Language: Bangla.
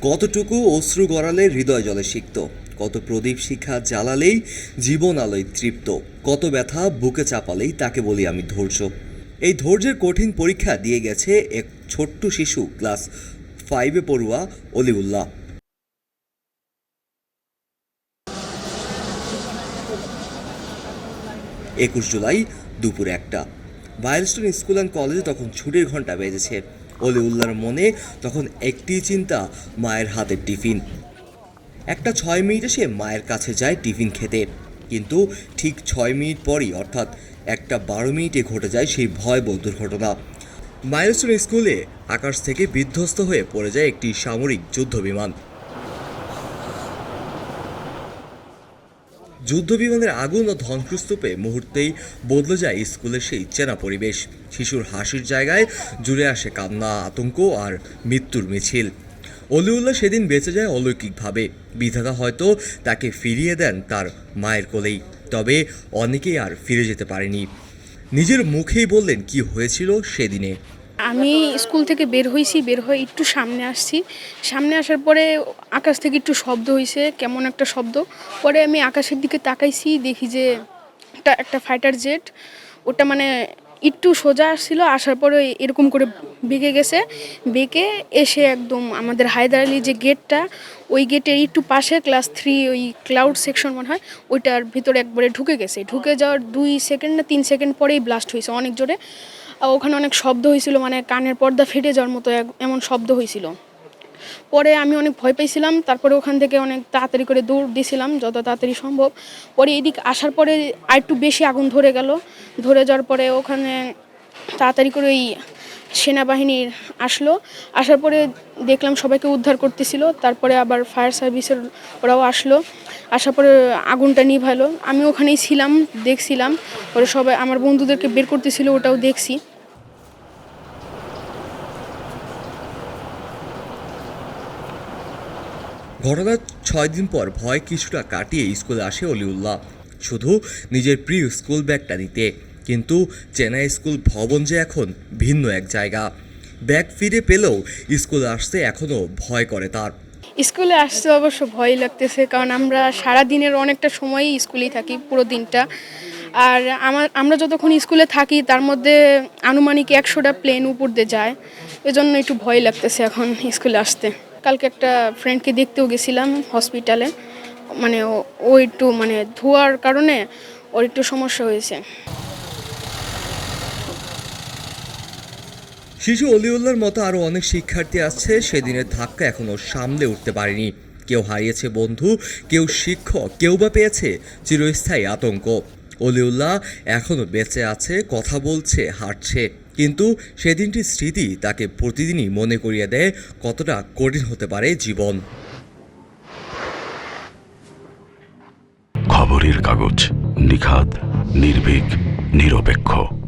কতটুকু অশ্রু গড়ালে হৃদয় জলে সিক্ত? কত প্রদীপ শিখা জ্বালালেই জীবন আলোয় তৃপ্ত? কত ব্যথা বুকে চাপালেই তাকে বলি আমি ধৈর্য? এই ধৈর্যের কঠিন পরীক্ষা দিয়ে গেছে এক ছোট্ট শিশু, ক্লাস ফাইভে পড়ুয়া অলিউল্লাহ। একুশ জুলাই দুপুর একটা। ভাইলস্টোন স্কুল অ্যান্ড কলেজে তখন ছুটির ঘণ্টা বেজেছে। অলিউল্লাহর মনে তখন একটি চিন্তা, মায়ের হাতের টিফিন। একটা ছয় মিনিট এসে মায়ের কাছে যায় টিফিন খেতে। কিন্তু ঠিক ছয় মিনিট পরই, অর্থাৎ একটা বারো মিনিটে ঘটে যায় সেই ভয়াবহ দুর্ঘটনা। মাইলস্টোন স্কুলে আকাশ থেকে বিধ্বস্ত হয়ে পড়ে যায় একটি সামরিক যুদ্ধ বিমান যুদ্ধবিমানের আগুন ও ধ্বংসস্তূপে মুহূর্তেই বদলে যায় স্কুলের সেই চেনা পরিবেশ। শিশুর হাসির জায়গায় জুড়ে আসে কান্না, আতঙ্ক আর মৃত্যুর মিছিল। অলিউল্লাহ সেদিন বেঁচে যায় অলৌকিকভাবে। বিধাতা হয়তো তাকে ফিরিয়ে দেন তার মায়ের কোলেই, তবে অনেকেই আর ফিরে যেতে পারেনি। নিজের মুখেই বললেন, কি হয়েছিল সেদিনে? আমি স্কুল থেকে বের হয়েছি বের হয়ে একটু সামনে আসছি। সামনে আসার পরে আকাশ থেকে একটু শব্দ হয়েছে কেমন একটা শব্দ। পরে আমি আকাশের দিকে তাকাইছি, দেখি যে একটা একটা ফাইটার জেট ওটা মানে একটু সোজা আসছিল, আসার পরে এরকম করে বেঁকে গেছে। বেঁকে এসে একদম আমাদের হায়দার আলী যে গেটটা ওই গেটের একটু পাশে ক্লাস থ্রি ওই ক্লাউড সেকশন মনে হয়, ওইটার ভিতরে একবারে ঢুকে গেছে। ঢুকে যাওয়ার দুই সেকেন্ড না তিন সেকেন্ড পরেই ব্লাস্ট হয়েছে অনেক জোরে। ওখানে অনেক শব্দ হয়েছিল মানে কানের পর্দা ফেটে যাওয়ার মতো এমন শব্দ হয়েছিল। পরে আমি অনেক ভয় পেয়েছিলাম, তারপরে ওখান থেকে অনেক তাড়াতাড়ি করে দৌড় দিয়েছিলাম, যত তাড়াতাড়ি সম্ভব। পরে এদিক আসার পরে আর একটু বেশি আগুন ধরে গেল। ধরে যাওয়ার পরে ওখানে তাড়াতাড়ি করে ওই সেনাবাহিনীর আসলো। আসার পরে দেখলাম সবাইকে উদ্ধার করতেছিল, তারপরে আবার ফায়ার সার্ভিসের ওরাও আসলো। আসার পরে আগুনটা নিভালো। আমি ওখানেই ছিলাম, দেখছিলাম। পরে সবাই, আমার বন্ধুদেরকে বের করতেছিল, ওটাও দেখছি। ঘটনার ছয় দিন পর ভয় কিছুটা কাটিয়ে স্কুলে আসে অলিউল্লাহ। শুধু নিজের প্রিয় স্কুল ব্যাগটা নিতে। কিন্তু চেন্নাই স্কুল ভবন যে এখন ভিন্ন এক জায়গা। ব্যাগ ফিরে পেলেও স্কুলে আসতে এখনও ভয় করে তার। স্কুলে আসতে অবশ্য ভয় লাগতেছে, কারণ আমরা সারা দিনের অনেকটা সময়ই স্কুলেই থাকি, পুরো দিনটা। আর আমার, আমরা যতক্ষণ স্কুলে থাকি, তার মধ্যে আনুমানিক একশোটা প্লেন উপর দিয়ে যায়। এজন্য একটু ভয় লাগতেছে এখন স্কুলে আসতে। কালকে একটা ফ্রেন্ডকে দেখতেও গেছিলাম হসপিটালে মানে ও- একটু মানে ধোয়ার কারণে ওর একটু সমস্যা হয়েছে। শিশু অলিউল্লার মতো আরও অনেক শিক্ষার্থী আছে সেদিনের ধাক্কা এখনও সামলে উঠতে পারেনি। কেউ হারিয়েছে বন্ধু, কেউ শিক্ষক, কেউ বা পেয়েছে চিরস্থায়ী আতঙ্ক। অলিউল্লাহ এখনও বেঁচে আছে, কথা বলছে, হাঁটছে। কিন্তু সেদিনটির স্মৃতি তাকে প্রতিদিনই মনে করিয়ে দেয় কতটা কঠিন হতে পারে জীবন। খবরের কাগজ, নিখাদ, নির্ভীক, নিরপেক্ষ।